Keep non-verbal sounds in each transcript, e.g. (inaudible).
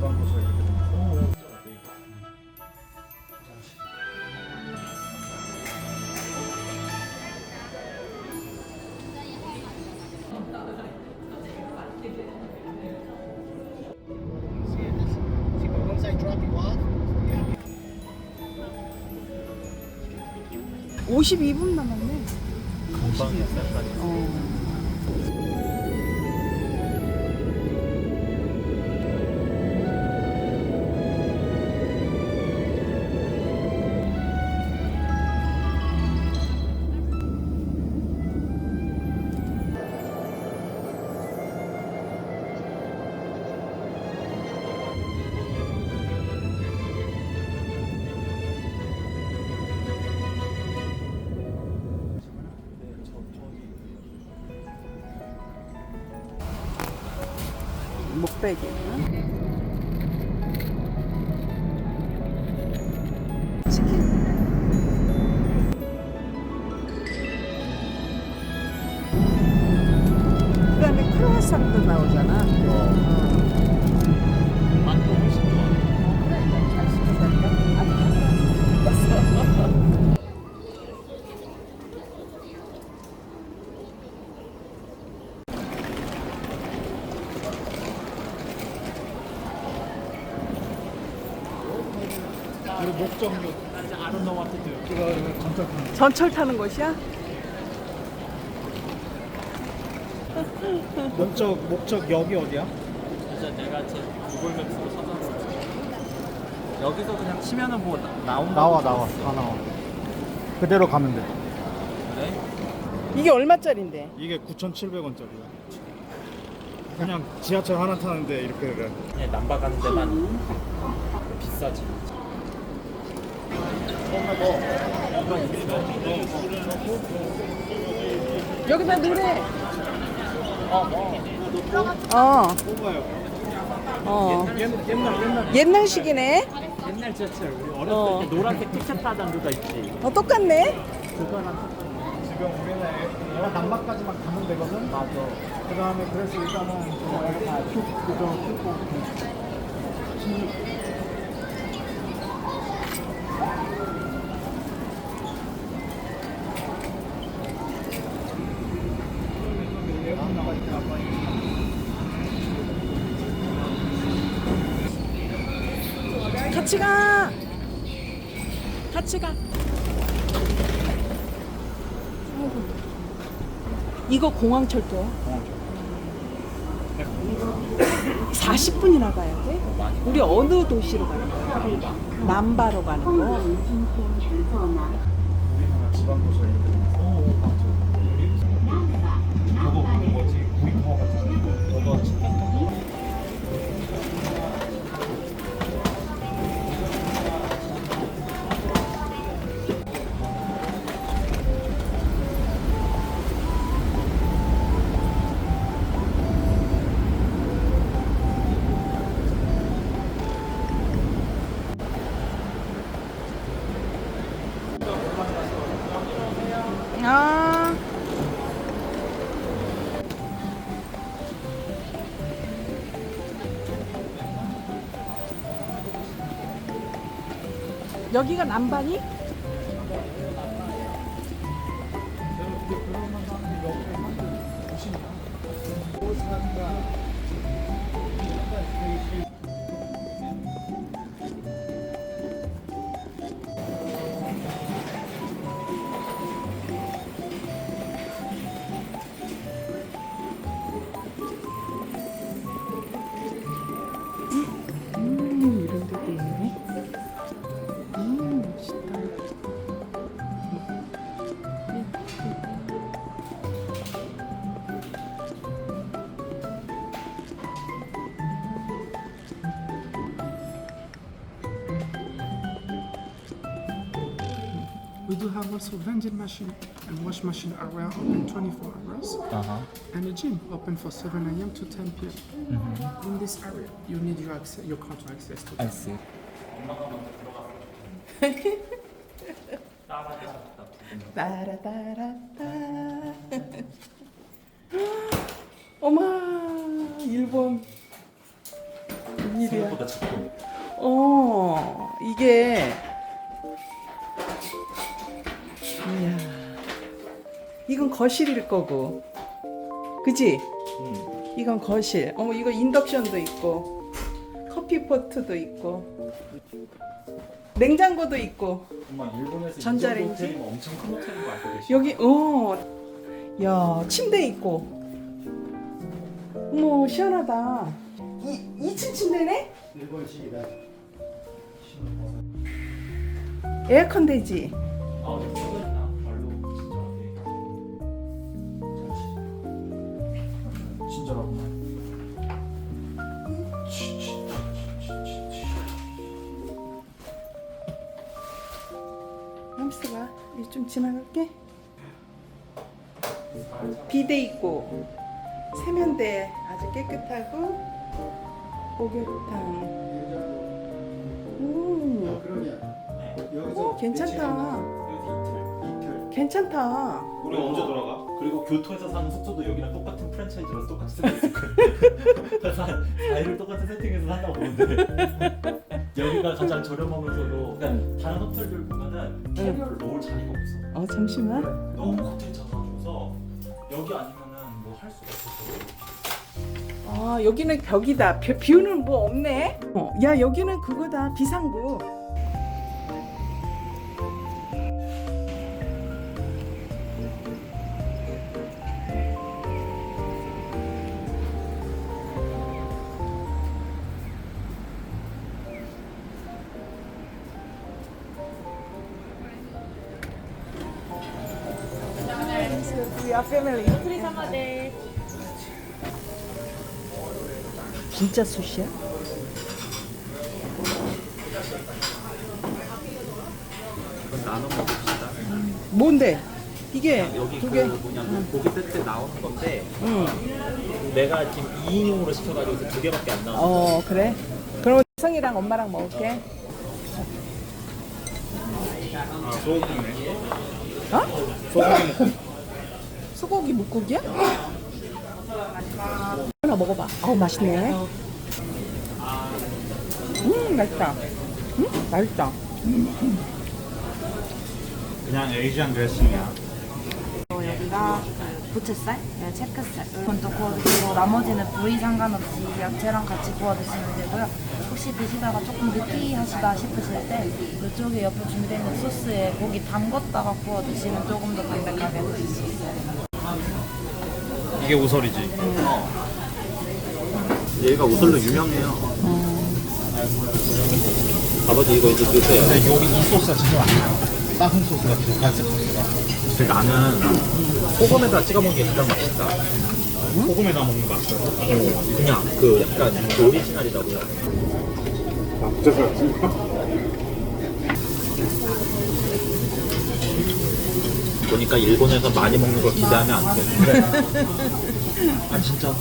이렇게 됩니다. Off, 52분 남았네. 금방이었어요. 어. 목베개 목적류. I don't know what to do. 이거 검색하는 전철 타는 곳이야? (laughs) 목적 목적 역이 어디야? 진짜 내가 제 구글 맵스로 찾아서 여기서 그냥 치면은 뭐 나, 나온다 나와 나와 다 나와. 그대로 가면 돼. 그래? 이게 얼마짜린데? 이게 9,700원짜리야. 그냥 지하철 하나 타는데 이렇게 그래. 그냥 남바 가는 데만 비싸지 여기다 노래. 어. 뽑아요. 어. 옛날 옛날 옛날식이네. 옛날 지하철 우리 어렸을 어. 때 노란색 티켓 타던 데가 있지 어, 똑같네. 그거랑 지금 우리는 얘가 남막까지만 가면 되거든. 맞아 그 다음에 그래서 일단은 좀다 큐, 그저 큐고. 같이 같이 가. 이거 공항철도야. 40분이나 가야 돼? 우리 어느 도시로 가는 거야? 남바로 가는 거? 여기가 남반이? do have also vending machine and wash machine area open 24 hours 아하 and a gym open for 7 a.m. to 10 p.m. In this area, you need your access, your car to access to. 알스 따라따라따. 어마, 일본. 이 웬일이야. 생각보다 작고. 어, 이게. 이건 거실일 거고. 그지? 음. 이건 거실. 어머, 이거 인덕션도 있고. 커피포트도 있고. 냉장고도 있고. 정말 일본에서 전자레인지? 이 정도 호텔이면 엄청 큰 호텔인 거 알고 계시죠? 여기, 어. 야, 침대 있고. 어머, 시원하다. 이, 2층 침대네? 일본식이다. 에어컨 되지? 아, 네, 햄스가 이좀 지나갈게. 비데 있고 세면대 아주 깨끗하고 목욕탕. 오, 그러면 오 괜찮다. 괜찮다. 우리 언제 돌아가? 그리고 교토에서 사는 숙소도 여기랑 똑같은 프랜차이즈라서 똑같이 생겼을 (laughs) 거예요. 그래서 한 4일을 똑같은 세팅에서 산다고 보는데 (laughs) 여기가 가장 저렴하면서도 그러니까 다른 호텔들 보면은 캐리어를 놓을 자리가 없어. 어 잠시만. 너무 호텔 작아져서 여기 아니면은 뭐 할 수가 없어서 아 여기는 벽이다. 뷰, 뷰는 뭐 없네. 어, 야 여기는 그거다 비상구. We are family. 진짜 수시야? 나눠 먹읍시다. 뭔데? 이게 여기 두 그 개. 뭐냐 고기 세트 나오는 건데 응. 내가 지금 2인용으로 시켜가지고 두 개밖에 안 나와. 어 그래. 그럼 성이랑 엄마랑 먹을게. 아 소고기네. 어? 소고기. 소고기 묵고기야? 하나 먹어봐. 어우 맛있네. 음 맛있다. 음 맛있다. 그냥 에이지안 드레싱이야. 어, 여기가 그 부채살, 네, 체크살 먼저 구워 드시고 나머지는 부위 상관없이 야채랑 같이 구워 드시면 되고요. 혹시 드시다가 조금 느끼하시다 싶으실 때 이쪽에 옆에 준비되어 있는 소스에 고기 담궜다가 구워 드시면 조금 더 담백하게 드실 수 있어요. 이게 우설이지. 얘가 우설로 유명해요. 아버지 이거 이제 드세요. 근데 여기 이 소스가 진짜 많아요. 따순 소스가 그 갈색 소스가. 근데 나는 소금에다 찍어 먹는 게 가장 맛있다. 소금에다 먹는 거 맛있어. 그냥 그 약간 그 오리지널이라고 해야 되나? 보니까 일본에서 많이 먹는 걸 기대하면 안 돼. 아 진짜.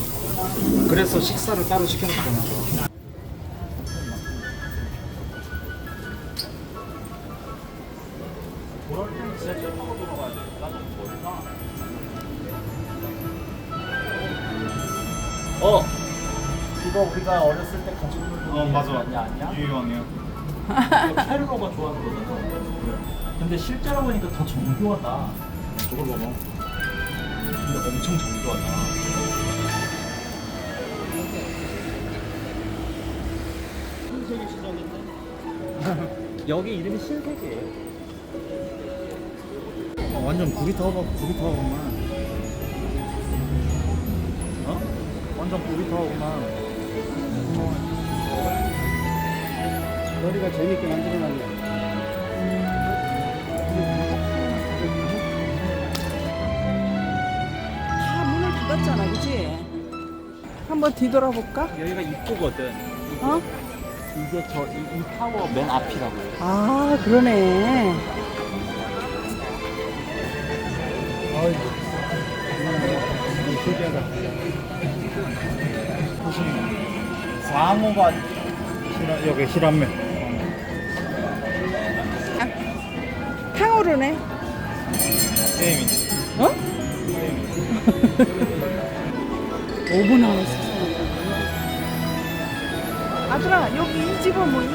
그래서 식사를 따로 멀다. 어! 이거 우리가 어렸을 때 가지고 놀던 어 맞아. 아니야 아니야? 유희왕이야. 이거 캐롤로가 좋아하는 거잖아. 근데 실제로 보니까 더 정교하다. 저걸 먹어. 근데 엄청 정교하다. 여기 이름이 신세계예요. 어, 완전 구리타워가 구리타워구만. 어? 완전 구리타워구만. 머리가 재밌게 만들어놨네. 그지? 한번 뒤돌아볼까? 여기가 입구거든. 어? 이게 저이 타워 맨 앞이라고. 아 그러네. 광어가 히라, 여기 히란메. 탕후루네. 게임이지. 어? (laughs) 5분 안에. 아 아들아 여기 이 집은 뭐니?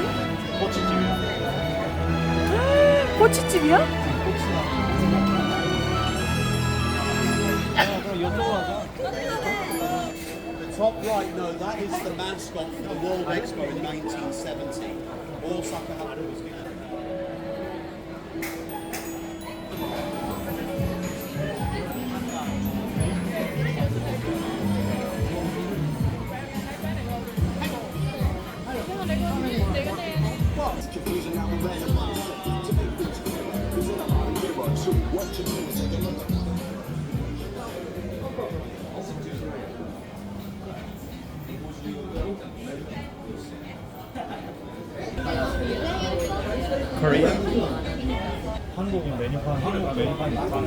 꼬치집이야. 꼬치집이야? Top right, no, that is the mascot for the World Expo in 1970. Osaka Haku was given. 코리 아? 한국은 메뉴판 한국 메뉴판 이상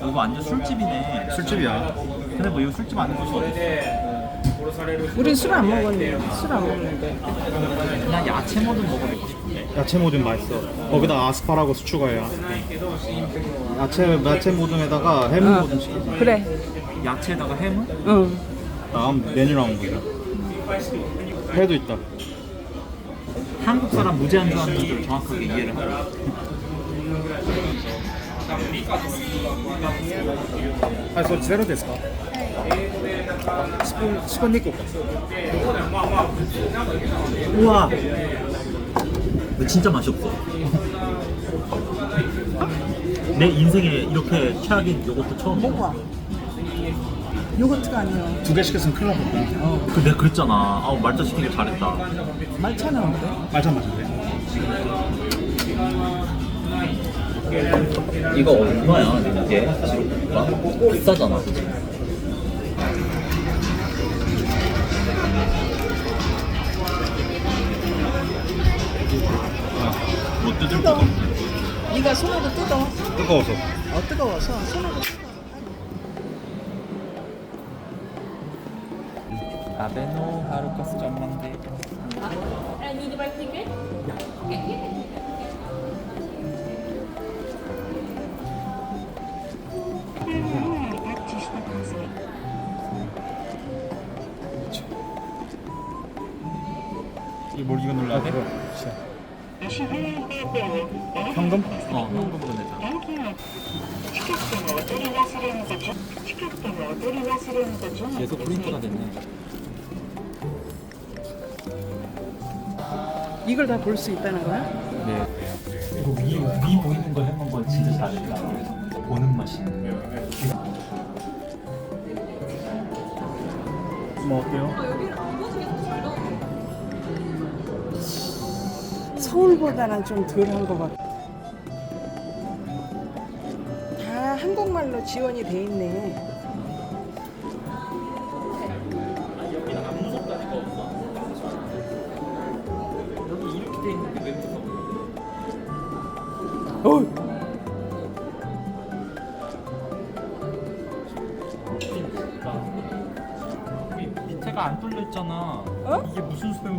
이거 완전 술집이네. 술집이야 근데 뭐 이거 술집 아닌 곳이 어디 있어? 우린 술 안 먹었는데 술 안 먹는데. 그냥 야채 뭐든 먹어보고 싶은데. 야채 모듬 맛있어. 거기다 아스파라거스 추가해야. 야채 야채 모듬에다가 햄 어. 모듬 시키자 그래. 야채에다가 햄은? 응. 다음 메뉴랑 보자 회도 있다. 한국 사람 무제한 좋아하는 것들을 정확하게 이해를 하고. 아, 저 제로 됐을 까? 10분 10분 니고 우와. 근데 진짜 맛이 없어. 내 인생에 이렇게 최악인 요거트 처음 먹어. 뭐가? 요거트가 아니야 두개 시켰으면 큰일 났겠다 그 내가 그랬잖아. 아우 말자 시키기 잘했다. 말차는 어때? 말차 맛인데 이거 얼마야 이게 비싸잖아. 그치? 없네. 네가 손으로 뜯어 뜨거워서 어 뜨거워서 손으로 뜯어 아베노 하루카스 전망대. 이뭘 이거 눌러야 돼? 현금? 어, 현금 보내자. 계속 프린트가 됐네. 이걸 다 볼 수 있다는 거야? 네. 이거 위, 위 보이는 거 해본 건 진짜 잘했다. 보는 맛이. 뭐 어때요? 서울보다는 좀 덜한 것 같아 다 한국말로 지원이 돼 있네? 어 밑에가 안 뚫려 있잖아. 이게 무슨 소용이야?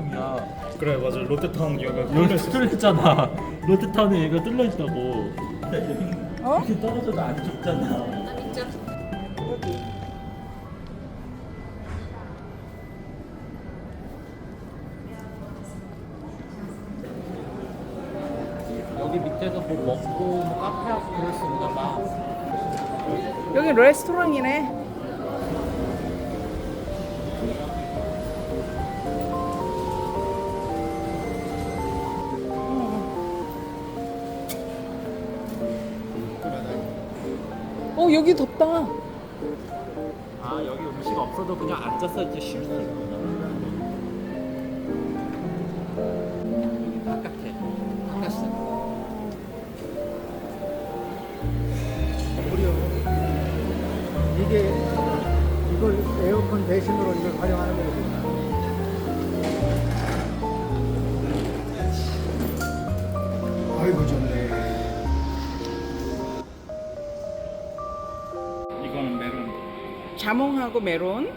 그래 맞아 롯데타운 여기가 여기 뚫려 있잖아. 롯데타운에 얘가 뚫려 있다고. 어? 이렇게 떨어져도 안 죽잖아. 여기 여기 밑에서 뭐 먹고 뭐 카페 하고 그럴 수 있나 봐. 여기 레스토랑이네 어 여기 덥다 아 여기 음식 없어도 그냥 앉아서 이제 쉴 수 있구나. 자몽하고 메론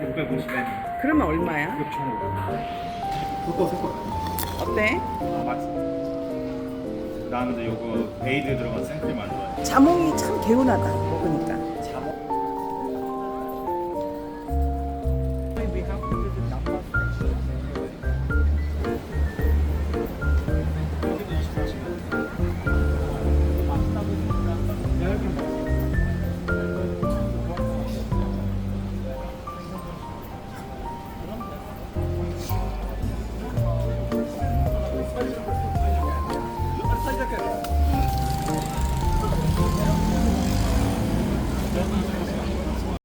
650엔 그러면 얼마야? 6,500원 섞어 섞어. 어때? 아 맛있어 나는 근데 요거 에이드 들어간 생크림 안 좋아해 자몽이 참 개운하다 먹으니까